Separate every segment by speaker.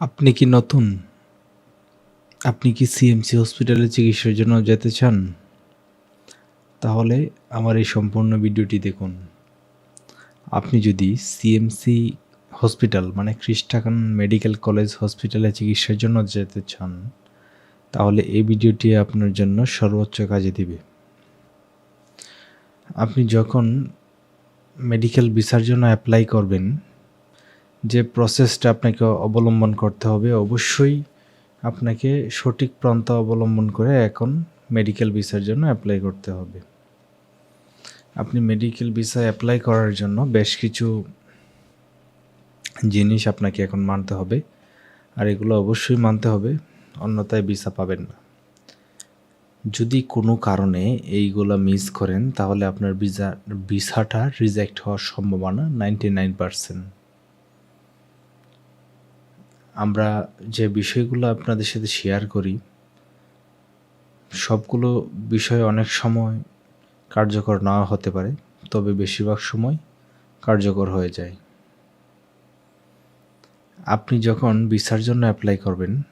Speaker 1: আপনি কি নতুন? আপনি কি সিএমসি হসপিটালে চিকিৎসার জন্য যেতে চান? তাহলে আমার এই সম্পূর্ণ ভিডিওটি দেখুন। আপনি যদি সিএমসি হসপিটাল মানে খ্রিস্টান মেডিকেল কলেজ হসপিটালে চিকিৎসার জন্য যেতে চান, তাহলে এই ভিডিওটি আপনার জন্য সর্বোচ্চ কাজে দিবে। আপনি যখন মেডিকেল ভিসার জন্য অ্যাপ্লাই করবেন, যে প্রসেসটা আপনাকে অবলম্বন করতে হবে অবশ্যই আপনাকে সঠিক পন্থা অবলম্বন করে এখন মেডিকেল ভিসার জন্য অ্যাপ্লাই করতে হবে। আপনি মেডিকেল ভিসা অ্যাপ্লাই করার জন্য বেশ কিছু জিনিস আপনাকে এখন মানতে হবে। আর এগুলো অবশ্যই মানতে হবে, অন্যথায় ভিসা পাবেন না। যদি কোনো কারণে এইগুলো মিস করেন তাহলে আপনার ভিসা ভিসাটা রিজেক্ট হওয়ার সম্ভাবনা 99% আমরা যে বিষয়গুলো আপনাদের সাথে শেয়ার করি, সবগুলো বিষয় অনেক সময় কার্যকর না হতে পারে, তবে বেশিরভাগ সময় কার্যকর হয়ে যায়। আপনি যখন ভিসার জন্য অ্যাপ্লাই করবেন,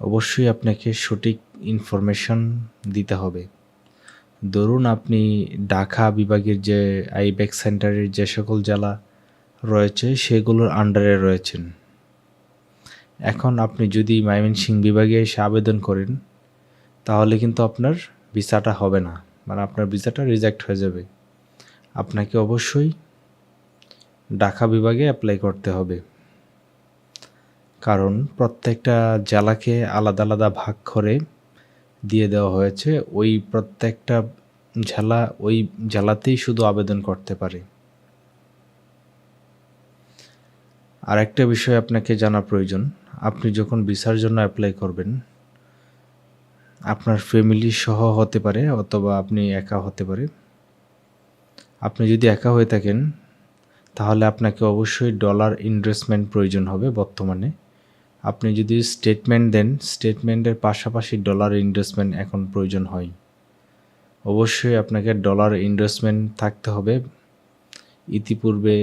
Speaker 1: অবশ্যই আপনাকে সঠিক ইনফরমেশন দিতে হবে। ধরুন আপনি ঢাকা বিভাগের যে আইব্যাক সেন্টারের যে সকল জেলা রয়েছে সেগুলোর আন্ডারে রয়েছেন। এখন আপনি যদি ময়মনসিংহ বিভাগে এসে আবেদন করেন, তাহলে কিন্তু আপনার ভিসাটা হবে না। মানে আপনার ভিসাটা রিজেক্ট হয়ে যাবে। আপনাকে অবশ্যই ঢাকা বিভাগে অ্যাপ্লাই করতে হবে। কারণ প্রত্যেকটা জেলাকে আলাদা, আলাদা ভাগ করে দিয়ে দেওয়া হয়েছে। ওই প্রত্যেকটা জেলা ওই জেলাতেই শুধু আবেদন করতে পারে। আরেকটা বিষয় আপনাকে জানা প্রয়োজন। আপনি যখন ভিসার জন্য অ্যাপ্লাই করবেন, আপনার ফ্যামিলি সহ হতে পারে অথবা আপনি একা হতে পারে। আপনি যদি একা হয়ে থাকেন, তাহলে আপনাকে অবশ্যই ডলার ইনভেস্টমেন্ট প্রয়োজন হবে বর্তমানে। আপনি যদি স্টেটমেন্ট দেন, স্টেটমেন্টের পাশাপাশি ডলার ইনভেস্টমেন্ট এখন প্রয়োজন হয়। অবশ্যই আপনাকে ডলার ইনভেস্টমেন্ট থাকতে হবে। ইতিপূর্বে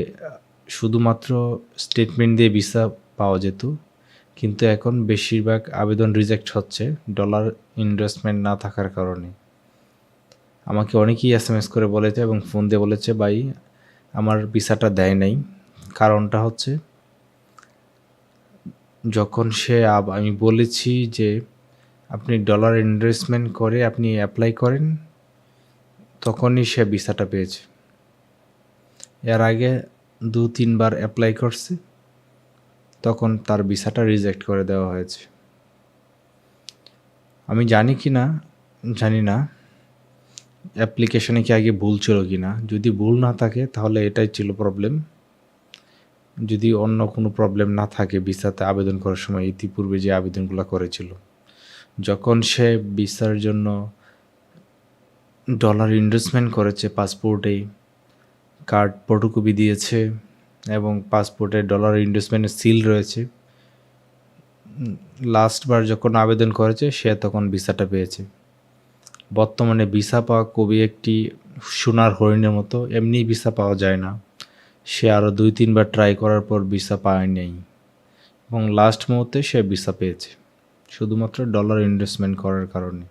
Speaker 1: শুধুমাত্র স্টেটমেন্ট দিয়ে ভিসা পাওয়া যেত। কিন্তু এখন বেশিরভাগ আবেদন রিজেক্ট হচ্ছে ডলার ইনভেস্টমেন্ট না থাকার কারণে। আমাকে অনেকেই এস এম এস করে বলেছে এবং ফোন দিয়ে বলেছে, "ভাই আমার ভিসাটা দেয় নাই।" কারণটা হচ্ছে যখন সে আমি বলেছি যে আপনি ডলার ইনভেস্টমেন্ট করে আপনি অ্যাপ্লাই করেন, তখনই সে ভিসাটা পেয়েছে। এর আগে দু তিনবার অ্যাপ্লাই করছে, তখন তার ভিসাটা রিজেক্ট করে দেওয়া হয়েছে। আমি জানি কি না জানি না অ্যাপ্লিকেশনে কি আগে ভুল ছিল কি না। যদি ভুল না থাকে তাহলে এটাই ছিল প্রবলেম। যদি অন্য কোনো প্রবলেম না থাকে ভিসাতে আবেদন করার সময় ইতিপূর্বে যে আবেদনগুলো করেছিল। যখন সে ভিসার জন্য ডলার ইনভেস্টমেন্ট করেছে পাসপোর্টে, কার্ড ফটোকপি দিয়েছে এবং পাসপোর্টে ডলার ইনভেস্টমেন্টের সিল রয়েছে। লাস্টবার যখন আবেদন করেছে সে তখন ভিসাটা পেয়েছে। বর্তমানে ভিসা পাওয়া কবি একটি সোনার হরিণের মতো, এমনি ভিসা পাওয়া যায় না। সে আরও দুই তিনবার ট্রাই করার পর ভিসা পায় নাই এবং লাস্ট মুহূর্তে সে ভিসা পেয়েছে। শুধুমাত্র ডলার ইনভেস্টমেন্ট করার কারণে।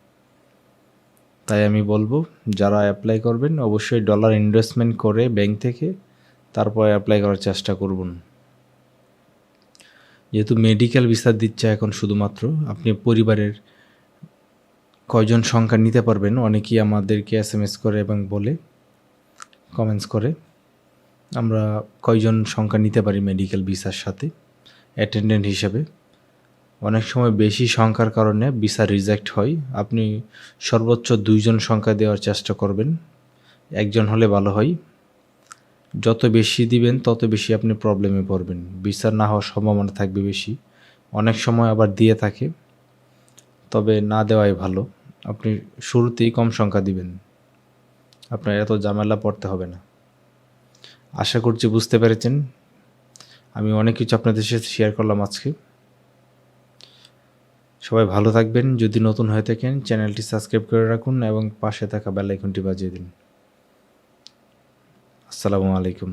Speaker 1: তাই আমি বলব যারা অ্যাপ্লাই করবেন অবশ্যই ডলার ইনভেস্টমেন্ট করে ব্যাংক থেকে তারপরে অ্যাপ্লাই করার চেষ্টা করবেন। যেহেতু মেডিকেল ভিসা দিচ্ছে এখন শুধুমাত্র, আপনি পরিবারের কয়জন সংখ্যা নিতে পারবেন অনেকেই আমাদেরকে এসএমএস করে এবং বলে, কমেন্টস করে। আমরা কয়জন সংখ্যা নিতে পারি মেডিকেল ভিসার সাথে অ্যাটেন্ডেন্ট হিসেবে। অনেক সময় বেশি সংখ্যার কারণে ভিসা রিজেক্ট হয়। আপনি সর্বোচ্চ দুইজন সংখ্যা দেওয়ার চেষ্টা করবেন। একজন হলে ভালো হয়। যত বেশি দিবেন, তত বেশি আপনি প্রবলেমে পড়বেন। ভিসা না হওয়ার সম্ভাবনা থাকবে বেশি। অনেক সময় আবার দিয়ে থাকে। তবে না দেওয়াই ভালো। আপনি শুরুতেই কম সংখ্যা দিবেন। আপনার এত জামেলা পড়তে হবে না। আশা করছি বুঝতে পেরেছেন। আমি অনেক কিছু আপনাদের সাথে শেয়ার করলাম আজকে। সবাই ভালো থাকবেন। যদি নতুন হয়ে থাকেন চ্যানেলটি সাবস্ক্রাইব করে রাখুন এবং পাশে থাকা বেল আইকনটি বাজিয়ে দিন। আসসালামু আলাইকুম।